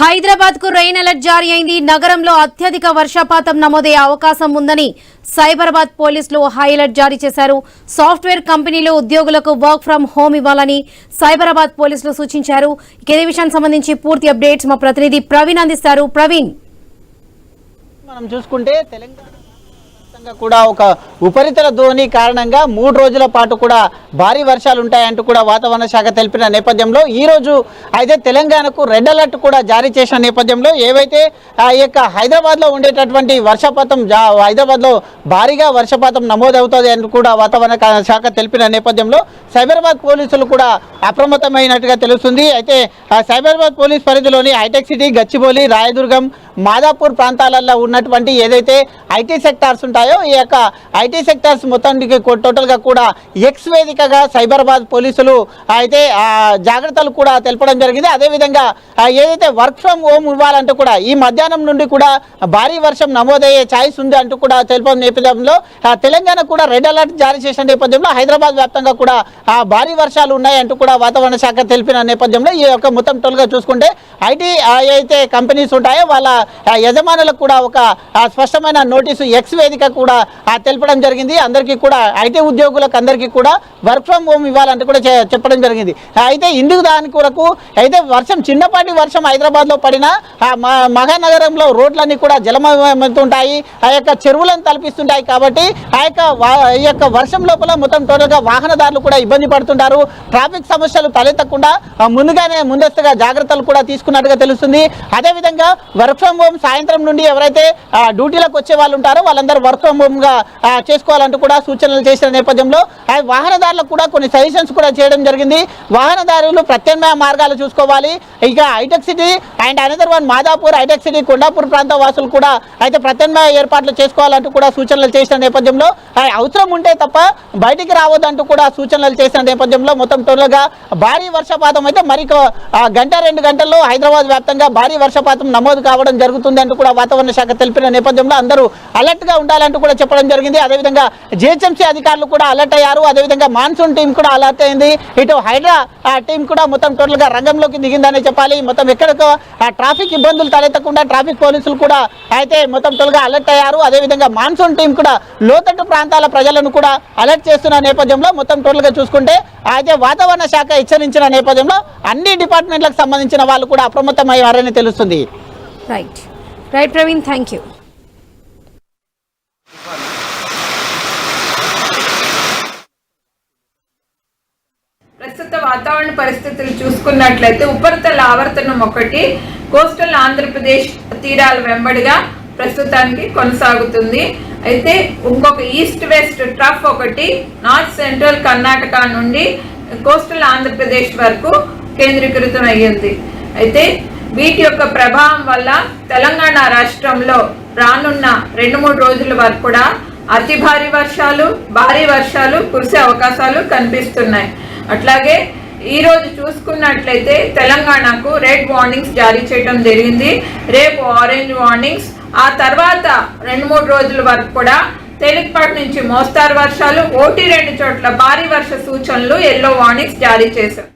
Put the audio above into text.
హైదరాబాద్కు rain alert జారీ అయింది. నగరంలో అత్యధిక వర్షపాతం నమోదయ్యే అవకాశం ఉందని సైబరాబాద్ పోలీసులు హై అలర్ట్ జారీ చేశారు. సాఫ్ట్వేర్ కంపెనీలు ఉద్యోగులకు వర్క్ ఫ్రం హోమ్ ఇవ్వాలని సైబరాబాద్ పోలీసులు సూచించారు. ఇదే విషయానికి సంబంధించి పూర్తి అప్డేట్స్ మా ప్రతినిధి ప్రవీణ్ అందిస్తారు. ప్రవీణ్. మనం చూసుకుంటే తెలంగాణ కూడా ఒక ఉపరితల ధోని కారణంగా మూడు రోజుల పాటు కూడా భారీ వర్షాలు ఉంటాయంటూ కూడా వాతావరణ శాఖ తెలిపిన నేపథ్యంలో ఈ రోజు అయితే తెలంగాణకు రెడ్ అలర్ట్ కూడా జారీ చేసిన నేపథ్యంలో ఏవైతే ఆ యొక్క హైదరాబాద్లో ఉండేటటువంటి వర్షపాతం జా హైదరాబాద్లో భారీగా వర్షపాతం నమోదవుతుంది అని కూడా వాతావరణ శాఖ తెలిపిన నేపథ్యంలో సైబరాబాద్ పోలీసులు కూడా అప్రమత్తమైనట్టుగా తెలుస్తుంది. అయితే సైబరాబాద్ పోలీస్ పరిధిలోని హైటెక్ సిటీ గచ్చిబౌలి రాయదుర్గం మాదాపూర్ ప్రాంతాలలో ఉన్నటువంటి ఏదైతే ఐటీ సెక్టార్స్ ఉంటాయో ఈ యొక్క ఐటీ సెక్టార్స్ మొత్తానికి టోటల్గా కూడా ఎక్స్ వేదికగా సైబరాబాద్ పోలీసులు అయితే జాగ్రత్తలు కూడా తెలపడం జరిగింది. అదేవిధంగా ఏదైతే వర్క్ ఫ్రమ్ హోమ్ ఇవ్వాలంటూ కూడా ఈ మధ్యాహ్నం నుండి కూడా భారీ వర్షం నమోదయ్యే ఛాయిస్ ఉంది అంటూ కూడా తెలిపిన నేపథ్యంలో తెలంగాణ కూడా రెడ్ అలర్ట్ జారీ చేసిన నేపథ్యంలో హైదరాబాద్ వ్యాప్తంగా కూడా భారీ వర్షాలు ఉన్నాయంటూ కూడా వాతావరణ శాఖ తెలిపిన నేపథ్యంలో ఈ యొక్క మొత్తం టోల్గా చూసుకుంటే ఐటీ అయితే కంపెనీస్ ఉంటాయో వాళ్ళ యజమానులకు కూడా ఒక స్పష్టమైన నోటీసు ఎక్స్ వేదిక కూడా తెలపడం జరిగింది. అందరికీ కూడా ఐటీ ఉద్యోగులకు అందరికీ కూడా వర్క్ ఫ్రమ్ హోమ్ ఇవ్వాలంటే కూడా చెప్పడం జరిగింది. అయితే ఇందుకు దాని కొరకు అయితే వర్షం చిన్నపాటి వర్షం హైదరాబాద్లో పడిన మహానగరంలో రోడ్లన్నీ కూడా జలమవుతుంటాయి ఆ యొక్క చెరువులను తలపిస్తుంటాయి కాబట్టి ఆ యొక్క ఈ యొక్క వర్షం లోపల మొత్తం టోటల్గా వాహనదారులు కూడా ఇబ్బంది పడుతుంటారు. ట్రాఫిక్ సమస్యలు తలెత్తకుండా ముందుగానే ముందస్తుగా జాగ్రత్తలు కూడా తీసుకున్నట్టుగా తెలుస్తుంది. అదేవిధంగా వర్క్ ఫ్రమ్ హోమ్ సాయంత్రం నుండి ఎవరైతే డ్యూటీలకు వచ్చే వాళ్ళు ఉంటారో వాళ్ళందరూ వర్క్ ఫ్రమ్ హోమ్గా చేసుకోవాలంటూ కూడా సూచనలు చేసిన నేపథ్యంలో వాహనదారులకు కూడా కొన్ని సజెషన్స్ కూడా చేయడం జరిగింది. వాహనదారులు ప్రత్యామ్నాయ మార్గాలు చూసుకోవాలి. ఇక hi-tech city and another one Madhapur hi-tech city Kondapur ప్రాంత వాసులు కూడా అయితే ప్రత్యామ్నాయ ఏర్పాట్లు చేసుకోవాలంటూ కూడా సూచనలు చేసిన నేపథ్యంలో ఆ, అవసరం ఉంటే తప్ప బయటికి రావద్దంటూ కూడా సూచనలు చేసిన నేపథ్యంలో మొత్తం టోటల్గా భారీ వర్షపాతం అయితే మరి గంట రెండు గంటల్లో హైదరాబాద్ వ్యాప్తంగా భారీ వర్షపాతం నమోదు కావడం జరుగుతుంది అంటూ కూడా వాతావరణ శాఖ తెలిపిన నేపథ్యంలో అందరూ అలర్ట్గా ఉండాలంటూ కూడా చెప్పడం జరిగింది. అదేవిధంగా జిహెచ్ఎంసీ అధికారులు కూడా అలర్ట్ అయ్యారు. అదేవిధంగా మాన్సూన్ టీం కూడా అలర్ట్ అయింది. ఇటు హైడ్రా ఆ టీం కూడా మొత్తం టోటల్గా రంగంలోకి దిగిందనే చెప్పాలి. మొత్తం ఎక్కడికో ఆ ట్రాఫిక్ ఇబ్బందులు తలెత్తకుండా ట్రాఫిక్ పోలీసులు కూడా అయితే మొత్తం టోటల్గా అలర్ట్ అయ్యారు. అదేవిధంగా మాన్సూన్ టీం కూడా లోతట్టు ప్రాంతాల ప్రజలను కూడా అలర్ట్ చేస్తున్న నేపథ్యంలో మొత్తం టోటల్గా చూసుకుంటే అయితే వాతావరణ శాఖ హెచ్చరించిన నేపథ్యంలో అన్ని డిపార్ట్మెంట్లకు సంబంధించిన వాళ్ళు కూడా అప్రమత్తమయ్యారని తెలుస్తుంది. Right right Praveen thank you ప్రస్తుత వాతావరణ పరిస్థితులు చూసుకున్నట్లయితే ఉపరితల ఆవర్తనం ఒకటి కోస్టల్ ఆంధ్రప్రదేశ్ తీరాల వెంబడిగా ప్రస్తుతానికి కొనసాగుతుంది. అయితే ఇంకొక ఈస్ట్ వెస్ట్ ట్రఫ్ ఒకటి నార్త్ సెంట్రల్ కర్ణాటక నుండి కోస్టల్ ఆంధ్రప్రదేశ్ వరకు కేంద్రీకృతం అయ్యింది అయితే వీటి యొక్క ప్రభావం వల్ల తెలంగాణ రాష్ట్రంలో రానున్న రెండు మూడు రోజుల వరకు కూడా అతి భారీ వర్షాలు భారీ వర్షాలు కురిసే అవకాశాలు కనిపిస్తున్నాయి. అట్లాగే ఈరోజు చూసుకున్నట్లయితే తెలంగాణకు రెడ్ వార్నింగ్స్ జారీ చేయడం జరిగింది. రేపు ఆరెంజ్ వార్నింగ్స్ ఆ తర్వాత రెండు మూడు రోజుల వరకు కూడా తేలికపాటి నుంచి మోస్తారు వర్షాలు. ఓటి రెండు చోట్ల భారీ వర్ష సూచనలు ఎల్లో వార్నింగ్స్ జారీ చేశారు.